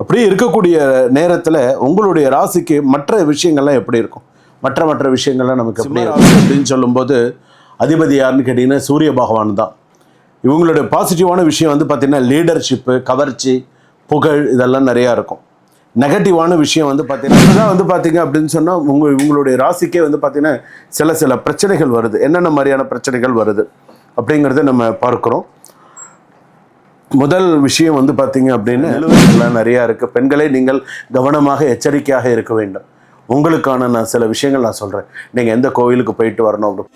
அப்படி இருக்கக்கூடிய நேரத்தில் உங்களுடைய ராசிக்கு மற்ற விஷயங்கள்லாம் எப்படி இருக்கும்? மற்ற மற்ற விஷயங்கள்லாம் நமக்கு எப்படி இருக்கும் அப்படின்னு சொல்லும்போது அதிபதி யாருன்னு கேட்டிங்கன்னா சூரிய பகவான் தான். இவங்களுடைய பாசிட்டிவான விஷயம் வந்து பார்த்திங்கன்னா லீடர்ஷிப்பு கவர்ச்சி புகழ் இதெல்லாம் நிறையா இருக்கும். நெகட்டிவான விஷயம் வந்து பார்த்தீங்கன்னா இதுதான் வந்து பார்த்தீங்க அப்படின்னு சொன்னால் உங்கள் உங்களுடைய ராசிக்கே வந்து பார்த்தீங்கன்னா சில சில பிரச்சனைகள் வருது. என்னென்ன மாதிரியான பிரச்சனைகள் வருது அப்படிங்கிறத நம்ம பார்க்குறோம். முதல் விஷயம் வந்து பார்த்தீங்க அப்படின்னா நிலுவைகள்லாம் நிறையா இருக்குது பெண்களே நீங்கள் கவனமாக எச்சரிக்கையாக இருக்க வேண்டும். உங்களுக்கான நான் சில விஷயங்கள் நான் சொல்கிறேன் நீங்கள் எந்த கோவிலுக்கு போயிட்டு வரணும் அப்படி.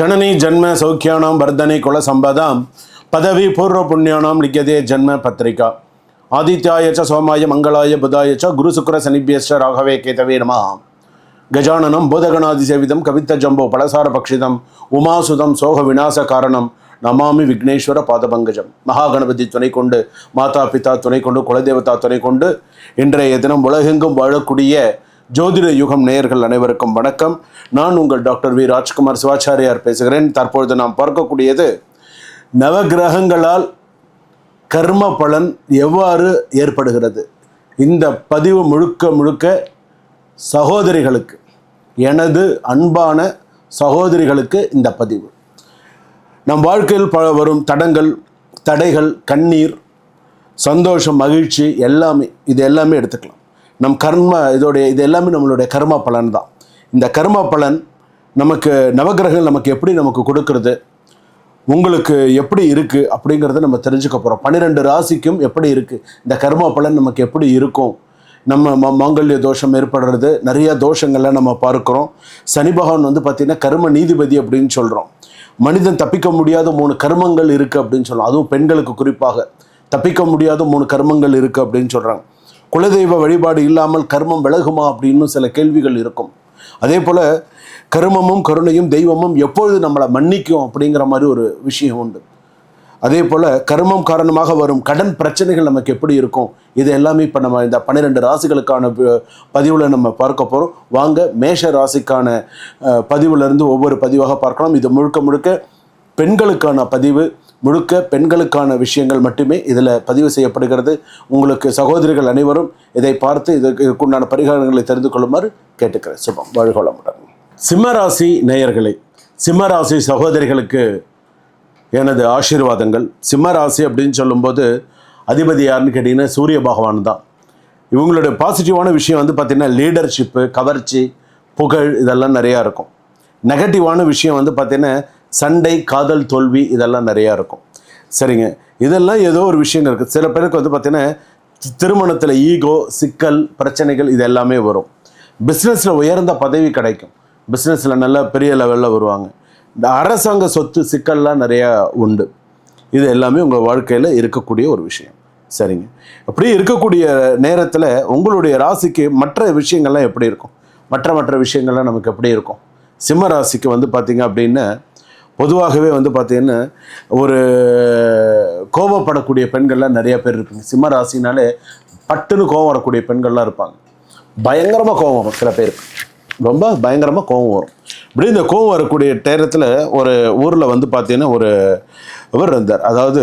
ஜனனி ஜன்ம சௌக்கியானாம் வர்தனை குல சம்பதாம் பதவி பூர்வ புண்ணியானாம் லிக்கதே ஜன்ம பத்திரிகா. ஆதித்யாயச்ச சோமாய மங்களாய புதாயச்ச குரு சுக்கர சனிபியஸ்ட ராகவே கேதவே நம. கஜானனம் பூதகணாதி சேவிதம் கவித்த ஜம்போ பலசார பக்ஷிதம் உமாசுதம் சோக விநாச காரணம் நமாமி விக்னேஸ்வர பாதபங்கஜம். மகாகணபதி துணை கொண்டு மாதா பிதா துணை கொண்டு குலதேவதா துணை கொண்டு இன்றைய தினம் உலகெங்கும் வாழக்கூடிய ஜோதிட யுகம் நேயர்கள் அனைவருக்கும் வணக்கம். நான் உங்கள் டாக்டர் வி. ராஜ்குமார் சிவாச்சாரியார் பேசுகிறேன். தற்பொழுது நாம் பார்க்கக்கூடியது நவகிரகங்களால் கர்ம பலன் எவ்வாறு ஏற்படுகிறது? இந்த பதிவு முழுக்க முழுக்க சகோதரிகளுக்கு எனது அன்பான சகோதரிகளுக்கு இந்த பதிவு. நம் வாழ்க்கையில் ப வரும் தடங்கள் தடைகள் கண்ணீர் சந்தோஷம் மகிழ்ச்சி எல்லாமே இது எல்லாமே எடுத்துக்கலாம். நம் கர்ம இதோடைய இது எல்லாமே நம்மளுடைய கர்ம பலன் தான். இந்த கர்ம பலன் நமக்கு நவகிரகங்கள் நமக்கு எப்படி நமக்கு கொடுக்கறது? உங்களுக்கு எப்படி இருக்குது அப்படிங்கிறத நம்ம தெரிஞ்சுக்க போகிறோம் பன்னிரெண்டு ராசிக்கும் எப்படி இருக்குது இந்த கர்ம பலன் நமக்கு எப்படி இருக்கும்? நம்ம ம மாங்கல்ய தோஷம் ஏற்படுறது நிறைய தோஷங்கள்லாம் நம்ம பார்க்குறோம். சனி பகவான் வந்து பார்த்திங்கன்னா கர்ம நீதிபதி அப்படின்னு சொல்கிறோம் மனிதன் தப்பிக்க முடியாத மூணு கர்மங்கள் இருக்குது அப்படின்னு சொல்கிறோம் அதுவும் பெண்களுக்கு குறிப்பாக. தப்பிக்க முடியாத மூணு கர்மங்கள் இருக்குது அப்படின்னு சொல்கிறாங்க குலதெய்வ வழிபாடு இல்லாமல் கர்மம் விலகுமா அப்படின்னு சில கேள்விகள் இருக்கும். அதே போல் கருமமும் கருணையும் தெய்வமும் எப்பொழுது நம்மளை மன்னிக்கும் அப்படிங்கிற மாதிரி ஒரு விஷயம் உண்டு. அதே போல் கர்மம் காரணமாக வரும் கடன் பிரச்சனைகள் நமக்கு எப்படி இருக்கும்? இது எல்லாமே இப்போ நம்ம இந்த பன்னிரெண்டு ராசிகளுக்கான பதிவில் நம்ம பார்க்க போகிறோம் வாங்க மேஷ ராசிக்கான பதிவுலேருந்து ஒவ்வொரு பதிவாக பார்க்கலாம். இது முழுக்க முழுக்க பெண்களுக்கான பதிவு. முழுக்க பெண்களுக்கான விஷயங்கள் மட்டுமே இதில் பதிவு செய்யப்படுகிறது. உங்களுக்கு சகோதரிகள் அனைவரும் இதை பார்த்து இதற்கு இதுக்குண்டான பரிகாரங்களை தெரிந்து கொள்ளுமாறு கேட்டுக்கிறேன். சுபம் வாழ்கொள்ளமுடன் சிம்மராசி நேயர்களே சிம்மராசி சகோதரிகளுக்கு எனது ஆசீர்வாதங்கள். சிம்மராசி அப்படின்னு சொல்லும்போது அதிபதி யாருன்னு கேட்டிங்கன்னா சூரிய பகவான் தான். இவங்களுடைய பாசிட்டிவான விஷயம் வந்து பார்த்திங்கன்னா லீடர்ஷிப்பு கவர்ச்சி புகழ் இதெல்லாம் நிறையா இருக்கும். நெகட்டிவான விஷயம் வந்து பார்த்திங்கன்னா சண்டை காதல் தோல்வி இதெல்லாம் நிறையா இருக்கும். சரிங்க. இதெல்லாம் ஏதோ ஒரு விஷயங்கள் இருக்குது சில பேருக்கு வந்து பார்த்திங்கன்னா தி- திருமணத்தில் ஈகோ சிக்கல் பிரச்சனைகள் இது எல்லாமே வரும். பிஸ்னஸில் உயர்ந்த பதவி கிடைக்கும். பிஸ்னஸில் நல்ல பெரிய லெவலில் வருவாங்க. இந்த அரசாங்க சொத்து சிக்கல்லாம் நிறையா உண்டு. இது எல்லாமே உங்கள் வாழ்க்கையில் இருக்கக்கூடிய ஒரு விஷயம். சரிங்க. அப்படி இருக்கக்கூடிய நேரத்தில் உங்களுடைய ராசிக்கு மற்ற விஷயங்கள்லாம் எப்படி இருக்கும்? மற்ற மற்ற விஷயங்கள்லாம் நமக்கு எப்படி இருக்கும்? சிம்ம ராசிக்கு வந்து பார்த்திங்க அப்படின்னா பொதுவாகவே வந்து பார்த்தீங்கன்னா ஒரு கோபப்படக்கூடிய பெண்கள்லாம் நிறைய பேர் இருப்பீங்க. சிம்ம ராசினாலே பட்டுன்னு கோபம் வரக்கூடிய பெண்கள்லாம் இருப்பாங்க. பயங்கரமாக கோபம் வரும் சில பேருக்கு. ரொம்ப பயங்கரமாக கோவம் வரும். இப்படி இந்த கோவம் வரக்கூடிய நேரத்தில் ஒரு ஊரில் வந்து பார்த்தீங்கன்னா ஒரு இவர் இருந்தார். அதாவது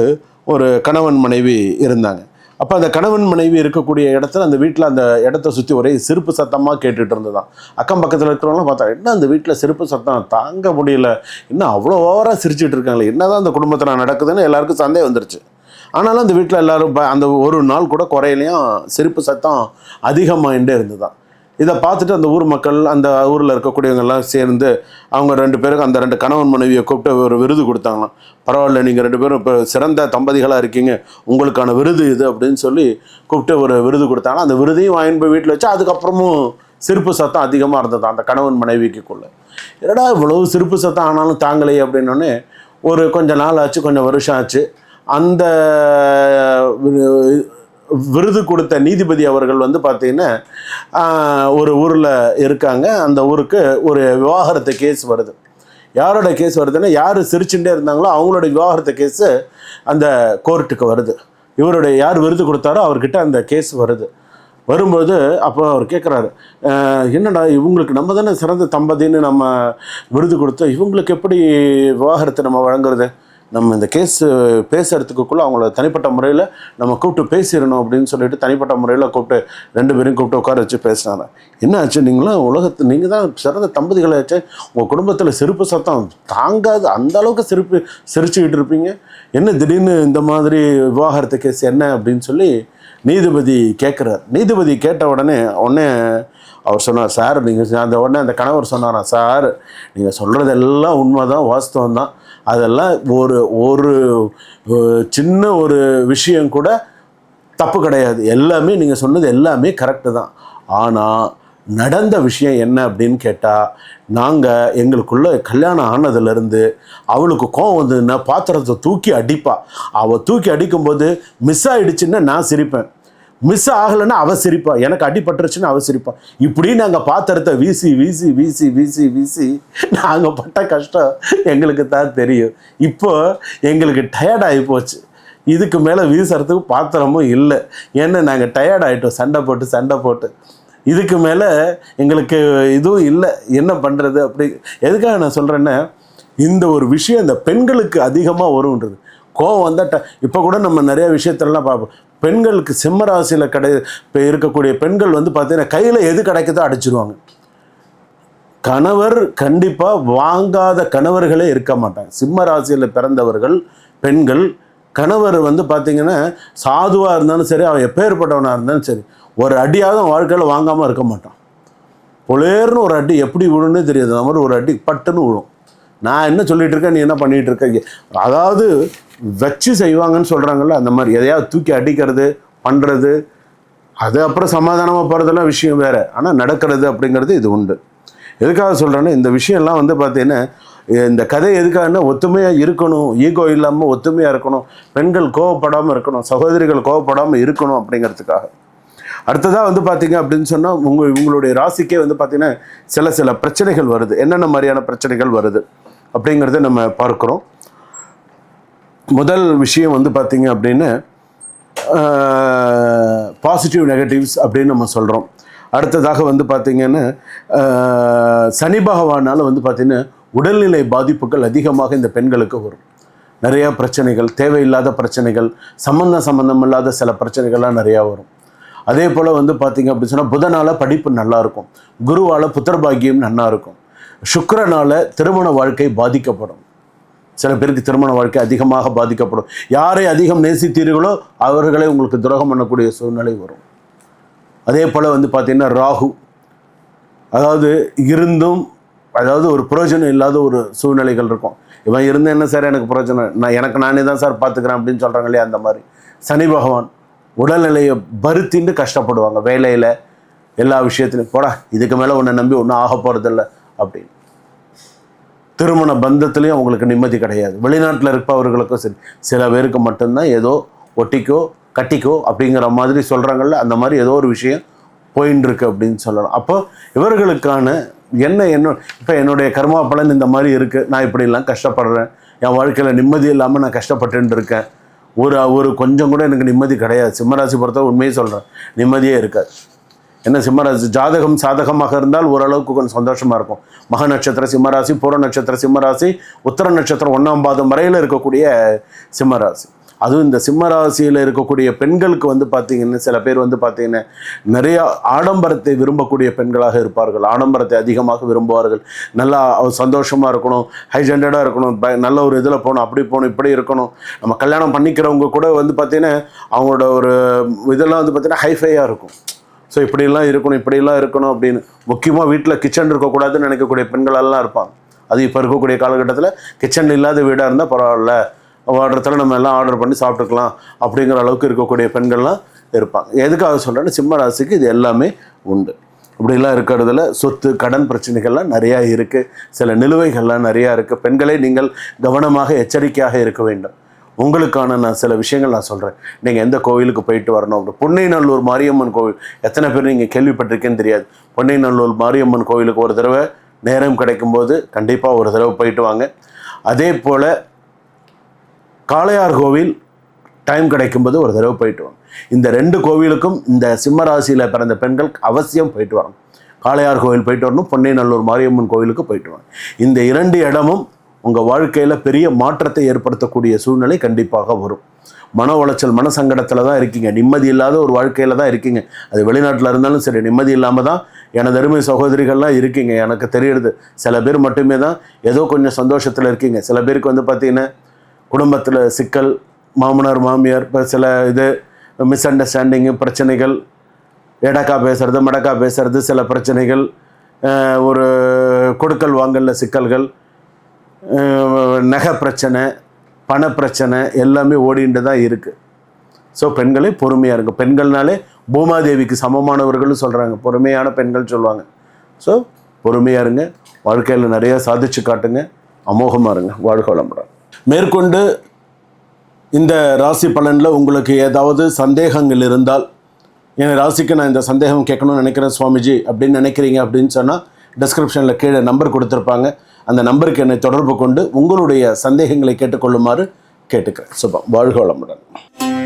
ஒரு கணவன் மனைவி இருந்தாங்க. அப்போ அந்த கணவன் மனைவி இருக்கக்கூடிய இடத்துல அந்த வீட்டில் அந்த இடத்த சுற்றி ஒரே செருப்பு சத்தமாக கேட்டுட்டு இருந்ததான் அக்கம் பக்கத்தில் இருக்கிறவங்களாம் பார்த்தா என்ன அந்த வீட்டில் செருப்பு சத்தம்? தாங்க முடியல. இன்னும் அவ்வளோ ஓவராக சிரிச்சிட்டு இருக்காங்களே? என்னதான் அந்த குடும்பத்தில் நடக்குதுன்னு எல்லாருக்கும் சந்தேகம் வந்துருச்சு. ஆனாலும் அந்த வீட்டில் எல்லோரும் ப- அந்த ஒரு நாள் கூட குறையிலையும். செருப்பு சத்தம் அதிகமாகிட்டே இருந்ததுதான் இதை பார்த்துட்டு அந்த ஊர் மக்கள் அந்த ஊரில் இருக்கக்கூடியவங்கெல்லாம் சேர்ந்து அவங்க ரெண்டு பேருக்கு அந்த ரெண்டு கணவன் மனைவியை கூப்பிட்டு ஒரு விருது கொடுத்தாங்களாம். பரவாயில்ல நீங்கள் ரெண்டு பேரும் இப்போ சிறந்த தம்பதிகளாக இருக்கீங்க. உங்களுக்கான விருது இது அப்படின்னு சொல்லி கூப்பிட்டு ஒரு விருது கொடுத்தாங்க அந்த விருதையும் வாங்கி போய் வீட்டில் வச்சு அதுக்கப்புறமும் சிரிப்பு சத்தம் அதிகமாக இருந்தது அந்த கணவன் மனைவிக்குள்ளே. என்னடா இவ்வளவு சிரிப்பு சத்தம் ஆனாலும் தாங்கலையே அப்படின்னோடனே ஒரு கொஞ்சம் நாள் ஆச்சு கொஞ்சம் வருஷம் ஆச்சு. அந்த விருது கொடுத்த நீதிபதி அவர்கள் வந்து பார்த்தீங்கன்னா ஒரு ஊரில் இருக்காங்க. அந்த ஊருக்கு ஒரு விவாகரத்து கேஸ் வருது. யாரோட கேஸ் வருதுன்னா யார் சிரிச்சுட்டே இருந்தாங்களோ அவங்களோட விவாகரத்து கேஸு அந்த கோர்ட்டுக்கு வருது. இவருடைய யார் விருது கொடுத்தாரோ அவர்கிட்ட அந்த கேஸ் வருது. வரும்போது அப்போ அவர் கேட்குறாரு என்னடா இவங்களுக்கு நம்ம தானே சிறந்த தம்பதின்னு நம்ம விருது கொடுத்தோம். இவங்களுக்கு எப்படி விவாகரத்தை நம்ம வழங்குறது? நம்ம இந்த கேஸ் பேசுறதுக்குள்ளே அவங்கள தனிப்பட்ட முறையில் நம்ம கூப்பிட்டு பேசிடணும் அப்படின்னு சொல்லிட்டு தனிப்பட்ட முறையில் கூப்பிட்டு ரெண்டு பேரையும் கூப்பிட்டு உட்கார வச்சு பேசினாங்க. என்ன ஆச்சு நீங்களும் உலகத்து நீங்கள் தான் சிறந்த தம்பதிகளாச்சு உங்கள் குடும்பத்தில் செருப்பு சத்தம் தாங்காது. அந்த அளவுக்கு சிரிப்பு சிரிச்சுக்கிட்டு இருப்பீங்க. என்ன திடீர்னு இந்த மாதிரி விவாகரத்து கேஸ் என்ன அப்படின்னு சொல்லி நீதிபதி கேட்குறார் நீதிபதி கேட்ட உடனே உடனே அவர் சொன்னார் சார் நீங்கள் அந்த உடனே அந்த கணவர் சொன்னாராம் சார் நீங்கள் சொல்கிறதெல்லாம் உண்மை தான் வாஸ்தவம் தான் அதெல்லாம் ஒரு ஒரு சின்ன ஒரு விஷயம் கூட தப்பு கிடையாது. எல்லாமே நீங்கள் சொன்னது எல்லாமே கரெக்டு தான். ஆனால் நடந்த விஷயம் என்ன அப்படின்னு கேட்டால் நாங்கள் எங்களுக்குள்ள கல்யாணம் ஆனதுலேருந்து அவளுக்கு கோவம் வந்ததுன்னா பாத்திரத்தை தூக்கி அடிப்பாள் அவள் தூக்கி அடிக்கும்போது மிஸ் ஆகிடுச்சுன்னா நான் சிரிப்பேன். மிஸ் ஆகலைன்னா அவ சிரிப்பா. எனக்கு அடிபட்டுருச்சுன்னு அவ சிரிப்பா. இப்படி நாங்கள் பாத்திரத்தை வீசி வீசி வீசி வீசி வீசி நாங்கள் பட்ட கஷ்டம் எங்களுக்கு தான் தெரியும். இப்போ எங்களுக்கு டயர்ட் ஆகி போச்சு. இதுக்கு மேலே வீசுறதுக்கு பாத்திரமும் இல்லை. ஏன்னா நாங்கள் டயர்ட் ஆகிட்டோம் சண்டை போட்டு சண்டை போட்டு. இதுக்கு மேலே எங்களுக்கு இதுவும் இல்லை. என்ன பண்ணுறது அப்படி? எதுக்காக நான் சொல்கிறேன்னா இந்த ஒரு விஷயம் இந்த பெண்களுக்கு அதிகமாக வரும்ன்றது. கோவம் வந்தால் ட இப்போ கூட நம்ம நிறைய விஷயத்துலலாம் பார்ப்போம். பெண்களுக்கு சிம்ம ராசியில் கடை இப்போ இருக்கக்கூடிய பெண்கள் வந்து பார்த்தீங்கன்னா கையில் எது கிடைக்குதோ அடிச்சிருவாங்க. கணவர் கண்டிப்பாக வாங்காத கணவர்களே இருக்க மாட்டாங்க. சிம்ம ராசியில் பிறந்தவர்கள் பெண்கள் கணவர் வந்து பார்த்திங்கன்னா சாதுவாக இருந்தாலும் சரி அவன் எப்பேற்பட்டவனாக இருந்தாலும் சரி ஒரு அடியாவது அவன் வாழ்க்கையில் வாங்காமல் இருக்க மாட்டான். பொலேர்னு ஒரு அடி எப்படி விழுன்னு தெரியாது. அந்த மாதிரி ஒரு அடி பட்டுன்னு விழும். நான் என்ன சொல்லிகிட்டு இருக்கேன் நீ என்ன பண்ணிகிட்டு இருக்க அதாவது வச்சு செய்வாங்கன்னு சொல்கிறாங்கல்ல அந்த மாதிரி எதையாவது தூக்கி அடிக்கிறது பண்ணுறது அது அப்புறம் சமாதானமாக போகிறதெல்லாம் விஷயம் வேறு. ஆனால் நடக்கிறது அப்படிங்கிறது இது உண்டு. எதுக்காக சொல்கிறேன்னா இந்த விஷயம்லாம் வந்து பார்த்தீங்கன்னா இந்த கதை எதுக்காகன்னா ஒத்துமையாக இருக்கணும் ஈகோ இல்லாமல் ஒத்துமையாக இருக்கணும் பெண்கள் கோவப்படாமல் இருக்கணும் சகோதரிகள் கோவப்படாமல் இருக்கணும் அப்படிங்கிறதுக்காக. அடுத்ததாக வந்து பார்த்தீங்க அப்படின்னு சொன்னால் உங்கள் உங்களுடைய ராசிக்கே வந்து பார்த்திங்கன்னா சில சில பிரச்சனைகள் வருது. என்னென்ன மாதிரியான பிரச்சனைகள் வருது அப்படிங்கிறத நம்ம பார்க்குறோம். முதல் விஷயம் வந்து பார்த்தீங்க அப்படின்னு பாசிட்டிவ் நெகட்டிவ்ஸ் அப்படின்னு நம்ம சொல்கிறோம் அடுத்ததாக வந்து பார்த்திங்கன்னா சனி பகவானால் வந்து பார்த்திங்கன்னா உடல்நிலை பாதிப்புகள் அதிகமாக இந்த பெண்களுக்கு வரும். நிறையா பிரச்சனைகள் தேவையில்லாத பிரச்சனைகள் சம்மந்தம் சம்மந்தம் இல்லாத சில பிரச்சனைகள்லாம் நிறையா வரும். அதே போல் வந்து பார்த்திங்க அப்படின்னு சொன்னால் புதனால படிப்பு நல்லாயிருக்கும் குருவால் புத்திரபாகியம் நல்லாயிருக்கும் சுக்கரனால் திருமண வாழ்க்கை பாதிக்கப்படும். சில பேருக்கு திருமண வாழ்க்கை அதிகமாக பாதிக்கப்படும். யாரை அதிகம் நேசித்தீர்களோ அவர்களை உங்களுக்கு துரோகம் பண்ணக்கூடிய சூழ்நிலை வரும். அதே போல் வந்து பார்த்திங்கன்னா ராகு. அதாவது இருந்தும் அதாவது ஒரு பிரயோஜனம் இல்லாத ஒரு சூழ்நிலைகள் இருக்கும். இவன் இருந்து என்ன சார் எனக்கு பிரயோஜனம்? நான் எனக்கு நானே தான் சார் பார்த்துக்கிறேன் அப்படின்னு சொல்கிறாங்க இல்லையா அந்த மாதிரி. சனி பகவான் உடல்நிலையை பருத்தின்னு கஷ்டப்படுவாங்க வேலையில் எல்லா விஷயத்துலையும் போடா இதுக்கு மேலே உன்னை நம்பி ஒன்றும் ஆக போகிறதில்ல அப்படின்னு. திருமண பந்தத்துலேயும் அவங்களுக்கு நிம்மதி கிடையாது. வெளிநாட்டில் இருப்பவர்களுக்கும் சரி சில பேருக்கு மட்டும்தான் ஏதோ ஒட்டிக்கோ கட்டிக்கோ அப்படிங்கிற மாதிரி சொல்கிறாங்கல்ல அந்த மாதிரி ஏதோ ஒரு விஷயம் போயின்னு இருக்கு அப்படின்னு சொல்லலாம். அப்போ இவர்களுக்கான என்ன என்ன இப்போ என்னுடைய கர்மா பலன் இந்த மாதிரி இருக்குது நான் இப்படிலாம் கஷ்டப்படுறேன். என் வாழ்க்கையில் நிம்மதி இல்லாமல் நான் கஷ்டப்பட்டுன்னு இருக்கேன் ஒரு ஒரு கொஞ்சம் கூட எனக்கு நிம்மதி கிடையாது. சிம்மராசி பொறுத்த உண்மையை சொல்கிறேன் நிம்மதியே இருக்காது. என்ன சிம்மராசி? ஜாதகம் சாதகமாக இருந்தால் ஓரளவுக்கு கொஞ்சம் சந்தோஷமாக இருக்கும். மக நட்சத்திர சிம்மராசி பூர நட்சத்திர சிம்மராசி உத்தர நட்சத்திரம் ஒன்றாம் பாதம் வரையில் இருக்கக்கூடிய சிம்மராசி. அதுவும் இந்த சிம்மராசியில் இருக்கக்கூடிய பெண்களுக்கு வந்து பார்த்தீங்கன்னா சில பேர் வந்து பார்த்தீங்கன்னா நிறையா ஆடம்பரத்தை விரும்பக்கூடிய பெண்களாக இருப்பார்கள். ஆடம்பரத்தை அதிகமாக விரும்புவார்கள். நல்லா சந்தோஷமாக இருக்கணும் ஹைஜெண்டடாக இருக்கணும் ப- நல்ல ஒரு இதில் போகணும் அப்படி போகணும் இப்படி இருக்கணும். நம்ம கல்யாணம் பண்ணிக்கிறவங்க கூட வந்து பார்த்தீங்கன்னா அவங்களோட ஒரு இதெல்லாம் வந்து பார்த்தீங்கன்னா ஹைஃபையாக இருக்கும். ஸோ இப்படிலாம் இருக்கணும் இப்படியெல்லாம் இருக்கணும் அப்படின்னு முக்கியமாக வீட்டில் கிச்சன் இருக்கக்கூடாதுன்னு நினைக்கக்கூடிய பெண்களெல்லாம் இருப்பாங்க. அது இப்போ இருக்கக்கூடிய காலகட்டத்தில் கிச்சன் இல்லாத வீடாக இருந்தால் பரவாயில்ல. ஆர்டரத்தில் நம்ம எல்லாம் ஆர்டர் பண்ணி சாப்பிட்டுக்கலாம் அப்படிங்கிற அளவுக்கு இருக்கக்கூடிய பெண்கள்லாம் இருப்பாங்க. எதுக்காக சொல்கிறேன்னா சிம்ம ராசிக்கு இது எல்லாமே உண்டு. இப்படிலாம் இருக்கிறதுல சொத்து கடன் பிரச்சனைகள்லாம் நிறையா இருக்குது சில நிலுவைகள்லாம் நிறையா இருக்குது பெண்களை நீங்கள் கவனமாக எச்சரிக்கையாக இருக்க வேண்டும். உங்களுக்கான நான் சில விஷயங்கள் நான் சொல்கிறேன் நீங்கள் எந்த கோவிலுக்கு போயிட்டு வரணும்? அப்படி பொன்னைநல்லூர் மாரியம்மன் கோவில். எத்தனை பேர் நீங்கள் கேள்விப்பட்டிருக்கேன்னு தெரியாது. பொன்னைநல்லூர் மாரியம்மன் கோவிலுக்கு ஒரு தடவை நேரம் கிடைக்கும்போது கண்டிப்பாக ஒரு தடவை போயிட்டு வாங்க. அதே போல் காளையார் கோவில் டைம் கிடைக்கும்போது ஒரு தடவை போயிட்டு வாங்க. இந்த ரெண்டு கோவிலுக்கும் இந்த சிம்மராசியில் பிறந்த பெண்கள் அவசியம் போயிட்டு வரணும். காளையார் கோவில் போயிட்டு வரணும். பொன்னைநல்லூர் மாரியம்மன் கோவிலுக்கு போயிட்டு வரணும் இந்த இரண்டு இடமும் உங்கள் வாழ்க்கையில் பெரிய மாற்றத்தை ஏற்படுத்தக்கூடிய சூழ்நிலை கண்டிப்பாக வரும். மன உளைச்சல் மன சங்கடத்தில் தான் இருக்கீங்க. நிம்மதி இல்லாத ஒரு வாழ்க்கையில் தான் இருக்கீங்க. அது வெளிநாட்டில் இருந்தாலும் சரி நிம்மதி இல்லாமல் தான் எனது அருமை சகோதரிகள்லாம் இருக்கீங்க. எனக்கு தெரியுது சில பேர் மட்டுமே தான் ஏதோ கொஞ்சம் சந்தோஷத்தில் இருக்கீங்க. சில பேருக்கு வந்து பார்த்திங்கன்னா குடும்பத்தில் சிக்கல் மாமனார் மாமியார் இப்போ சில இது மிஸ் அண்டர்ஸ்டாண்டிங்கு பிரச்சனைகள் எடக்கா பேசுறது மடக்கா பேசுறது சில பிரச்சனைகள் ஒரு கொடுக்கல் வாங்கல சிக்கல்கள் நகை பிரச்சனை பண பிரச்சனை எல்லாமே ஓடிண்டு தான் இருக்குது ஸோ பெண்களே பொறுமையாக இருங்க. பெண்கள்னாலே பூமாதேவிக்கு சமமானவர்களும் சொல்கிறாங்க பொறுமையான பெண்கள் சொல்லுவாங்க. ஸோ பொறுமையாக இருங்க. வாழ்க்கையில் நிறைய சாதிச்சு காட்டுங்க. அமோகமாக இருங்க. வாழ்க வளமுடன். மேற்கொண்டு இந்த ராசி பலனில் உங்களுக்கு ஏதாவது சந்தேகங்கள் இருந்தால் என் ராசிக்கு நான் இந்த சந்தேகம் கேட்கணும்னு நினைக்கிறேன் சுவாமிஜி அப்படின்னு நினைக்கிறீங்க அப்படின்னு சொன்னால் டிஸ்கிரிப்ஷனில் கீழே நம்பர் கொடுத்துருப்பாங்க. அந்த நம்பருக்கு என்னை தொடர்பு கொண்டு உங்களுடைய சந்தேகங்களை கேட்டுக்கொள்ளுமாறு கேட்டுக்கிறேன். சுபம். வாழ்க வளமுடன்.